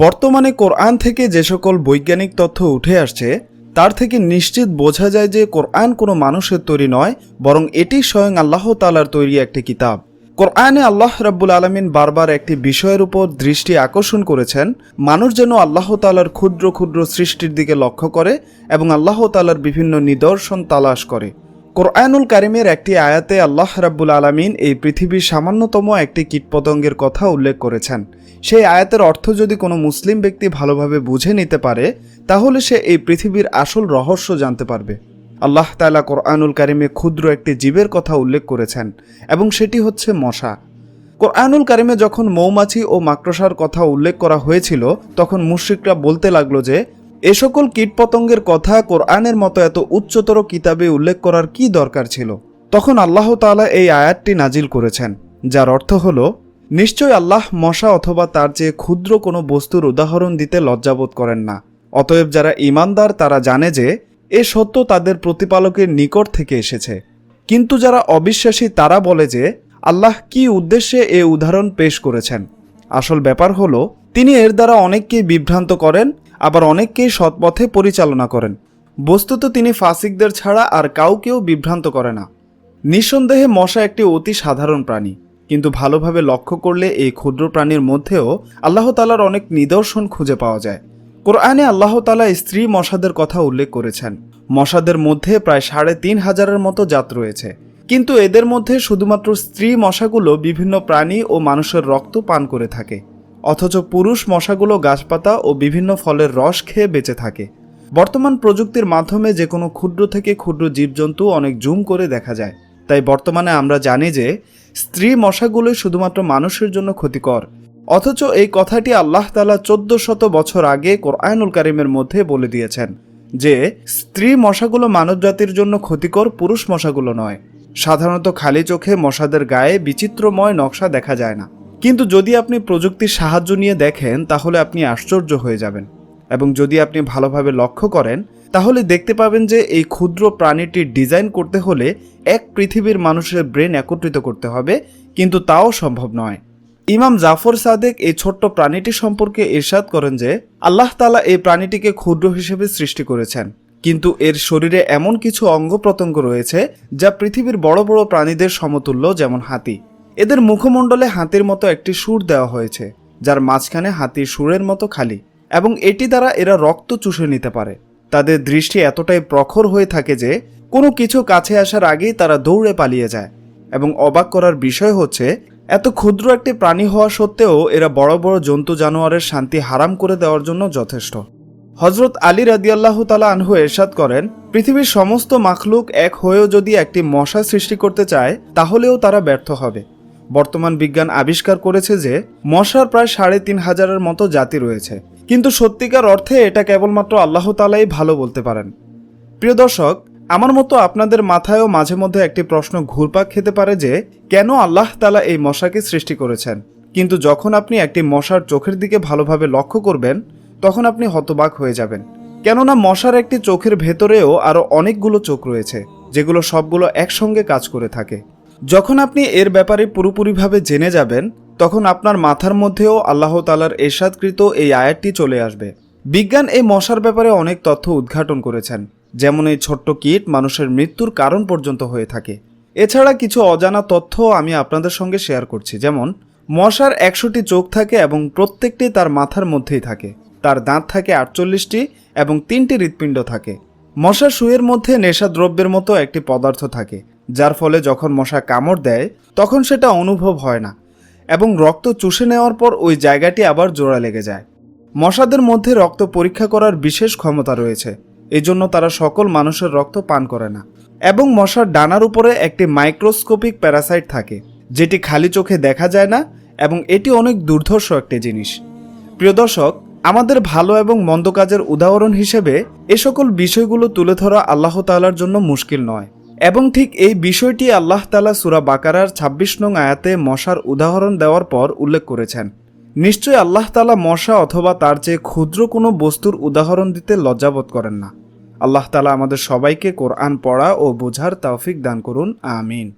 বর্তমানে কোরআন থেকে যে সকল বৈজ্ঞানিক তথ্য উঠে আসছে, তার থেকে নিশ্চিত বোঝা যায় যে কোরআন কোনো মানুষের তৈরি নয়, বরং এটি স্বয়ং আল্লাহ তালার তৈরি একটি কিতাব। কোরআনে আল্লাহ রাব্বুল আলমিন বারবার একটি বিষয়ের উপর দৃষ্টি আকর্ষণ করেছেন, মানুষ যেন আল্লাহ তালার ক্ষুদ্র ক্ষুদ্র সৃষ্টির দিকে লক্ষ্য করে এবং আল্লাহ তালার বিভিন্ন নিদর্শন তালাশ করে। কোরআনুল কারিমের একটি আয়াতে আল্লাহ রাব্বুল আলামিন এই পৃথিবীর সামান্যতম একটি কীটপতঙ্গের কথা উল্লেখ করেছেন। সেই আয়াতের অর্থ যদি কোনো মুসলিম ব্যক্তি ভালোভাবে বুঝে নিতে পারে, তাহলে সে এই পৃথিবীর আসল রহস্য জানতে পারবে। আল্লাহ তাআলা কোরআনুল কারিমে ক্ষুদ্র একটি জীবের কথা উল্লেখ করেছেন এবং সেটি হচ্ছে মশা। কোরআনুল কারিমে যখন মৌমাছি ও মাকড়সার কথা উল্লেখ করা হয়েছিল, তখন মুশ্রিকরা বলতে লাগল যে এ সকল কীটপতঙ্গের কথা কোরআনের মতো এত উচ্চতর কিতাবে উল্লেখ করার কি দরকার ছিল? তখন আল্লাহ তাআলা এই আয়াতটি নাজিল করেছেন, যার অর্থ হল, নিশ্চয় আল্লাহ মশা অথবা তার চেয়ে ক্ষুদ্র কোনো বস্তুর উদাহরণ দিতে লজ্জাবোধ করেন না। অতএব যারা ইমানদার তারা জানে যে, এ সত্য তাদের প্রতিপালকের নিকট থেকে এসেছে। কিন্তু যারা অবিশ্বাসী, তারা বলে যে, আল্লাহ কি উদ্দেশ্যে এ উদাহরণ পেশ করেছেন? আসল ব্যাপার হলো তিনি এর দ্বারা অনেককেই বিভ্রান্ত করেন, আবার অনেককেই সৎপথে পরিচালনা করেন। বস্তুত তিনি ফাসিকদের ছাড়া আর কাউকেও বিভ্রান্ত করে না। নিঃসন্দেহে মশা একটি অতি সাধারণ প্রাণী, কিন্তু ভালোভাবে লক্ষ্য করলে এই ক্ষুদ্র প্রাণীর মধ্যেও আল্লাহ তালার অনেক নিদর্শন খুঁজে পাওয়া যায়। কোরআনে আল্লাহ তালা স্ত্রী মশাদের কথা উল্লেখ করেছেন। মশাদের মধ্যে প্রায় সাড়ে তিন হাজারের মতো জাত রয়েছে। কিন্তু এদের মধ্যে শুধুমাত্র স্ত্রী মশাগুলো বিভিন্ন প্রাণী ও মানুষের রক্ত পান করে থাকে। অথচ পুরুষ মশাগুলো গাছপাতা ও বিভিন্ন ফলের রস খেয়ে বেঁচে থাকে। বর্তমান প্রযুক্তির মাধ্যমে যে কোনো ক্ষুদ্র থেকে ক্ষুদ্র জীবজন্তু অনেক জুম করে দেখা যায়। তাই বর্তমানে আমরা জানি যে, স্ত্রী মশাগুলোই শুধুমাত্র মানুষের জন্য ক্ষতিকর। অথচ এই কথাটি আল্লাহ তালা চোদ্দ শত বছর আগে কোরআনুল কারিমের মধ্যে বলে দিয়েছেন যে, স্ত্রী মশাগুলো মানবজাতির জন্য ক্ষতিকর, পুরুষ মশাগুলো নয়। সাধারণত খালি চোখে মশাদের গায়ে বিচিত্রময় নকশা দেখা যায় না। কিন্তু যদি আপনি প্রযুক্তির সাহায্য নিয়ে দেখেন, তাহলে আপনি আশ্চর্য হয়ে যাবেন। এবং যদি আপনি ভালোভাবে লক্ষ্য করেন, তাহলে দেখতে পাবেন যে এই ক্ষুদ্র প্রাণীটির ডিজাইন করতে হলে এক পৃথিবীর মানুষের ব্রেন একত্রিত করতে হবে, কিন্তু তাও সম্ভব নয়। ইমাম জাফর সাদেক এই ছোট্ট প্রাণীটি সম্পর্কে ইরশাদ করেন যে, আল্লাহ তালা এই প্রাণীটিকে ক্ষুদ্র হিসেবে সৃষ্টি করেছেন। কিন্তু এর শরীরে এমন কিছু অঙ্গ প্রত্যঙ্গ রয়েছে, যা পৃথিবীর বড় বড় প্রাণীদের সমতুল্য, যেমন হাতি। এদের মুখমণ্ডলে হাতির মতো একটি সুর দেওয়া হয়েছে, যার মাঝখানে হাতির সুরের মতো খালি, এবং এটি দ্বারা এরা রক্ত চুষে নিতে পারে। তাদের দৃষ্টি এতটাই প্রখর হয়ে থাকে যে, কোনো কিছু কাছে আসার আগেই তারা দৌড়ে পালিয়ে যায়। এবং অবাক করার বিষয় হচ্ছে, এত ক্ষুদ্র একটি প্রাণী হওয়া সত্ত্বেও এরা বড় বড় জন্তু জানোয়ারের শান্তি হারাম করে দেওয়ার জন্য যথেষ্ট। হজরত আলী রাদিয়াল্লাহ তালা আনহু এরশাদ করেন, পৃথিবীর সমস্ত মাখলুক এক হয়েও যদি একটি মশা সৃষ্টি করতে চায়, তাহলেও তারা ব্যর্থ হবে। বর্তমান বিজ্ঞান আবিষ্কার করেছে যে মশার প্রায় সাড়ে তিন হাজারের মতো জাতি রয়েছে। কিন্তু সত্যিকার অর্থে এটা কেবলমাত্র আল্লাহ তালাই ভালো বলতে পারেন। প্রিয় দর্শক, আমার মতো আপনাদের মাথায়ও মাঝে মধ্যে একটি প্রশ্ন ঘুরপাক খেতে পারে যে, কেন আল্লাহ তালা এই মশাকে সৃষ্টি করেছেন? কিন্তু যখন আপনি একটি মশার চোখের দিকে ভালোভাবে লক্ষ্য করবেন, তখন আপনি হতবাক হয়ে যাবেন। কেননা মশার একটি চোখের ভেতরেও আরও অনেকগুলো চোখ রয়েছে, যেগুলো সবগুলো একসঙ্গে কাজ করে থাকে। যখন আপনি এর ব্যাপারে পুরোপুরিভাবে জেনে যাবেন, তখন আপনার মাথার মধ্যেও আল্লাহ তালার এরশাদকৃত এই আয়াতটি চলে আসবে। বিজ্ঞান এই মশার ব্যাপারে অনেক তথ্য উদ্ঘাটন করেছেন, যেমন এই ছোট্ট কীট মানুষের মৃত্যুর কারণ পর্যন্ত হয়ে থাকে। এছাড়া কিছু অজানা তথ্য আমি আপনাদের সঙ্গে শেয়ার করছি, যেমন, মশার একশোটি চোখ থাকে এবং প্রত্যেকটি তার মাথার মধ্যেই থাকে। তার দাঁত থাকে আটচল্লিশটি এবং তিনটি হৃৎপিণ্ড থাকে। মশার শুয়ের মধ্যে নেশাদ্রব্যের মতো একটি পদার্থ থাকে। যার ফলে যখন মশা কামড় দেয়, তখন সেটা অনুভব হয় না এবং রক্ত চুষে নেওয়ার পর ওই জায়গাটি আবার জোড়া লেগে যায়। মশাদের মধ্যে রক্ত পরীক্ষা করার বিশেষ ক্ষমতা রয়েছে, এজন্য তারা সকল মানুষের রক্ত পান করে না এবং মশার ডানার উপরে একটি মাইক্রোস্কোপিক প্যারাসাইট থাকে, যেটি খালি চোখে দেখা যায় না এবং এটি অনেক দুর্ধর্ষ একটি জিনিস। প্রিয় দর্শক, আমাদের ভালো এবং মন্দ কাজের উদাহরণ হিসেবে এ সকল বিষয়গুলো তুলে ধরা আল্লাহ তালার জন্য মুশকিল নয়। এবং ঠিক এই বিষয়টি আল্লাহ তালা সুরা বাকারার ২৬ নং আয়াতে মশার উদাহরণ দেওয়ার পর উল্লেখ করেছেন। নিশ্চয় আল্লাহ তালা মশা অথবা তার চেয়ে ক্ষুদ্র কোনো বস্তুর উদাহরণ দিতে লজ্জাবোধ করেন না। আল্লাহ তালা আমাদের সবাইকে কোরআন পড়া ও বোঝার তৌফিক দান করুন। আমিন।